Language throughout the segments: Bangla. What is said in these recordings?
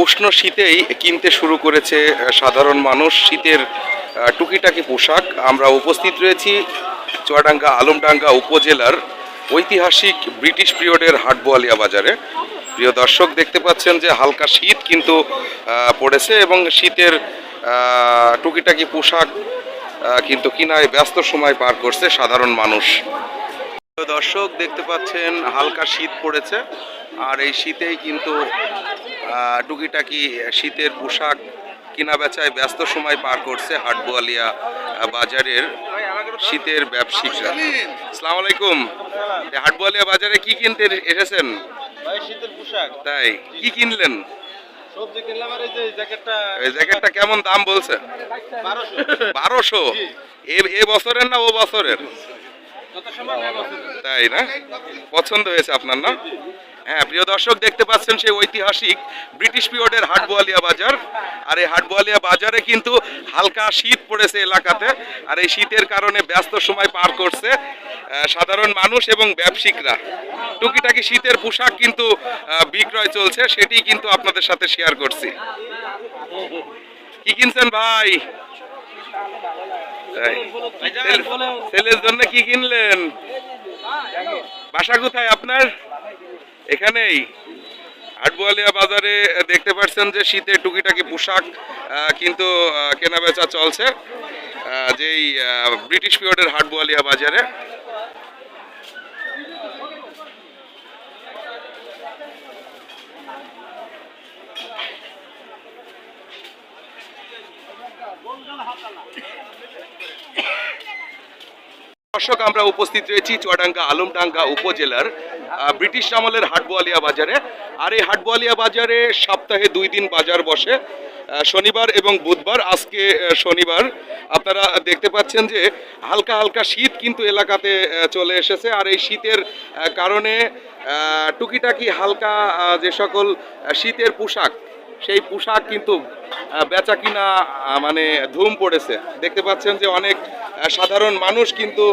উষ্ণ শীতেই কিনতে শুরু করেছে সাধারণ মানুষ। শীতের টুকিটাকি পোশাক। আমরা উপস্থিত রয়েছি চুয়াডাঙ্গা, আলমডাঙ্গা উপজেলার ঐতিহাসিক ব্রিটিশ পিরিয়ডের হাটবোয়ালিয়া বাজারে। প্রিয় দর্শক, দেখতে পাচ্ছেন যে হালকা শীত কিন্তু পড়েছে এবং শীতের টুকিটাকি পোশাক কিন্তু কিনায় ব্যস্ত সময় পার করছে সাধারণ মানুষ। প্রিয় দর্শক, দেখতে পাচ্ছেন হালকা শীত পড়েছে, আর এই শীতেই কিন্তু টুকিটাকি শীতের পোশাক কিনা বেচায় ব্যস্ত সময় পার করছে হাটবোয়ালিয়া বাজারের শীতের ব্যবসায়িকরা আসসালামু আলাইকুম। হাটবোয়ালিয়া বাজারে কি কিনতে এসেছেন? পোশাক। তাই কি কিনলেন? জ্যাকেটটা। কেমন দাম বলছে? বারোশো। এ বছরের না ও বছরের? তাই না? পছন্দ হয়েছে আপনার, না? হ্যাঁ প্রিয় দর্শক, দেখতে পাচ্ছেন সেই ঐতিহাসিক ব্রিটিশ পিরিয়ডের হাটবোয়ালিয়া বাজার। আর এই হাটবোয়ালিয়া বাজারে কিন্তু হালকা শীত পড়েছে এলাকাতে, আর এই শীতের কারণে ব্যস্ত সময় পার করছে সাধারণ মানুষ এবং ব্যবসায়িকরা। টুকিটাকি শীতের পোশাক কিন্তু বিক্রয় চলছে, সেটি কিন্তু আপনাদের সাথে শেয়ার করছি। কি কিনছেন ভাই? ছেলের জন্য কি কিনলেন? বাসা কোথায় আপনার? এখানেই। হাটবোয়ালিয়া বাজারে দেখতে পাচ্ছেন যে শীতের টুকিটাকি পোশাক কিন্তু কেনাবেচা চলছে যেই ব্রিটিশ পিরিয়ডের হাটবোয়ালিয়া বাজারে। দর্শক, আমরা উপস্থিত রয়েছি চুয়াডাঙ্গা আলমডাঙ্গা উপজেলার ব্রিটিশ আমলের হাটবোয়ালিয়া বাজারে। আর এই হাটবোয়ালিয়া বাজারে সপ্তাহে দুই দিন বাজার বসে শনিবার এবং বুধবার। আজকে শনিবার আপনারা দেখতে পাচ্ছেন যে হালকা হালকা শীত কিন্তু এলাকাতে চলে এসেছে। আর এই শীতের কারণে টুকিটাকি হালকা যে সকল শীতের পোশাক সেই পোশাক কিন্তু বেচা কিনা মানে ধুম পড়েছে। দেখতে পাচ্ছেন যে অনেক সাধারণ মানুষ কিন্তু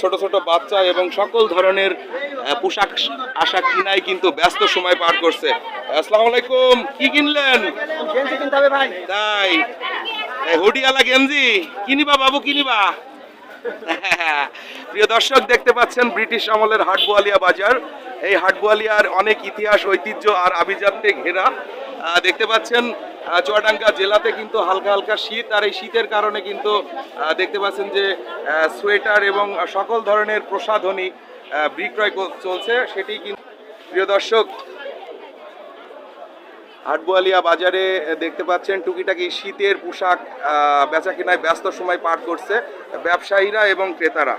ছোট ছোট বাচ্চা এবং সকল ধরনের পোশাক আশাক কিনায় কিন্তু ব্যস্ত সময় পার করছে। আসসালামু আলাইকুম কি কিনলেন? তাই হুডিয়ালা গেঞ্জি কিনিবা বাবু কিনিবা প্রিয় দর্শক দেখতে পাচ্ছেন ব্রিটিশ আমলের হাটবোয়ালিয়া বাজার। এই হাটবোয়ালিয়ার অনেক ইতিহাস ঐতিহ্য আর আভিজাত্যে ঘেরা। দেখতে পাচ্ছেন চুয়াডাঙ্গা জেলাতে কিন্তু হালকা হালকা শীত, আর এই শীতের কারণে কিন্তু দেখতে পাচ্ছেন যে সোয়েটার এবং সকল ধরনের প্রসাধনী বিক্রয় চলছে। সেটি কিন্তু প্রিয় দর্শক, হাটবোয়ালিয়া বাজারে দেখতে পাচ্ছেন টুকিটাকি শীতের পোশাক বেচা কেনায় ব্যস্ত সময় পার করছে ব্যবসায়ীরা এবং ক্রেতারা।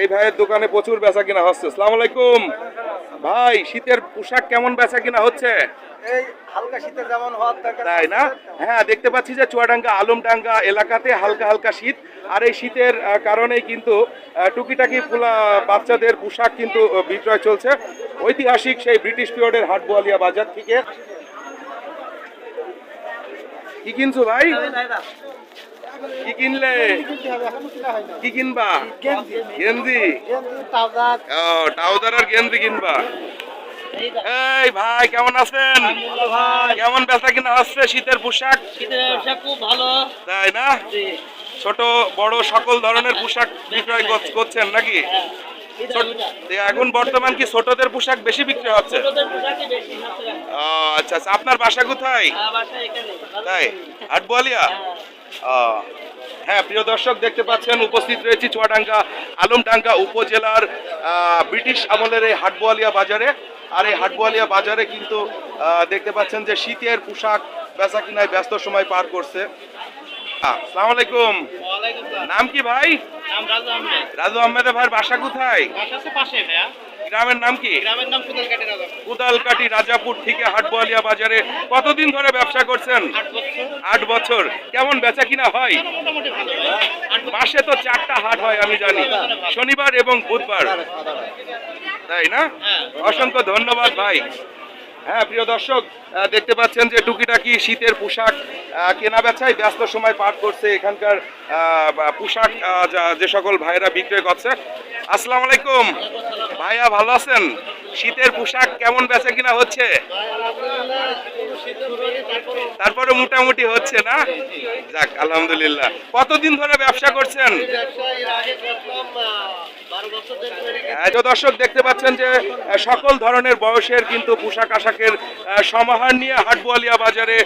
এই ভাইয়ের দোকানে প্রচুর বেচা কিনা হচ্ছে। সালাম আলাইকুম। ভাই, শীতের পোশাক কেমন বেচা কিনা হচ্ছে? তাই না? হ্যাঁ দেখতে পাচ্ছি যে চুয়াডাঙ্গা আলমডাঙ্গা এলাকাতে হালকা হালকা শীত। আর এই শীতের কারণেই কিন্তু টুকিটাকি পোলা বাচ্চাদের পোশাক কিন্তু বিক্রয় চলছে। ঐতিহাসিক সেই ব্রিটিশ পিরিয়ডের হাটবোয়ালিয়া বাজার থেকে। কি কিনছো ভাই? কি কিনলে? কি কিনবা? গেঞ্জি। ও আর গেঞ্জি কিনবা। এই ভাই কেমন আছেন? কেমন বেচা কিনা হচ্ছে শীতের পোশাক? খুব ভালো। তাই না? ছোট বড় সকল ধরনের পোশাক বিক্রয় করছেন নাকি? এখন বর্তমান কি ছোটদের পোশাক বেশি বিক্রি হচ্ছে? আচ্ছা আচ্ছা আপনার বাসা কোথায়? তাই? হাটবোয়ালিয়া ও, হ্যাঁ প্রিয় দর্শক দেখতে পাচ্ছেন উপস্থিত রয়েছি চুয়াডাঙ্গা আলমডাঙ্গা উপজেলার ব্রিটিশ আমলের এই হাটবোয়ালিয়া বাজারে। আর এই হাটবোয়ালিয়া বাজারে কিন্তু দেখতে পাচ্ছেন যে শীতের পোশাক বেচা কিনায় ব্যস্ত সময় পার করছে। আসসালামু আলাইকুম। নাম কি ভাই? রাজু আহমেদ। ভাইয়ের বাসা কোথায়? গ্রামের নাম কি? কুদালকাটি রাজাপুর থেকে হাটবোয়ালিয়া বাজারে কতদিন ধরে ব্যবসা করছেন? আট বছর। কেমন বেচা কিনা হয়? মাসে তো চারটা হাট হয় আমি জানি। শনিবার এবং বুধবার। তাই না? হ্যাঁ। অসংখ্য ধন্যবাদ ভাই। হ্যাঁ প্রিয় দর্শক দেখতে পাচ্ছেন যে টুকিটাকি শীতের পোশাক কেনা বেচায় ব্যস্ত সময় পার করছে এখানকার পোশাক যে সকল ভাইরা বিক্রয় করছে। আসসালামু আলাইকুম। ভাইয়া ভালো আছেন? শীতের পোশাক কেমন বেচা কিনা হচ্ছে? তারপরে মোটামুটি হচ্ছে না? যাক আলহামদুলিল্লাহ। কতদিন ধরে ব্যবসা করছেন? তো দর্শক দেখতে পাচ্ছেন যে সকল ধরনের বয়সের কিন্তু পোশাক আশাকের সমাহার নিয়ে হাটবোয়ালিয়া বাজারে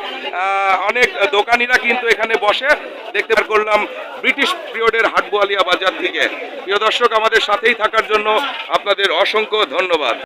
অনেক দোকানিরা কিন্তু এখানে বসে দেখতে করলাম ব্রিটিশ পিরিয়ডের হাটবোয়ালিয়া বাজার থেকে। প্রিয় দর্শক, আমাদের সাথেই থাকার জন্য আপনাদের অসংখ্য ধন্যবাদ।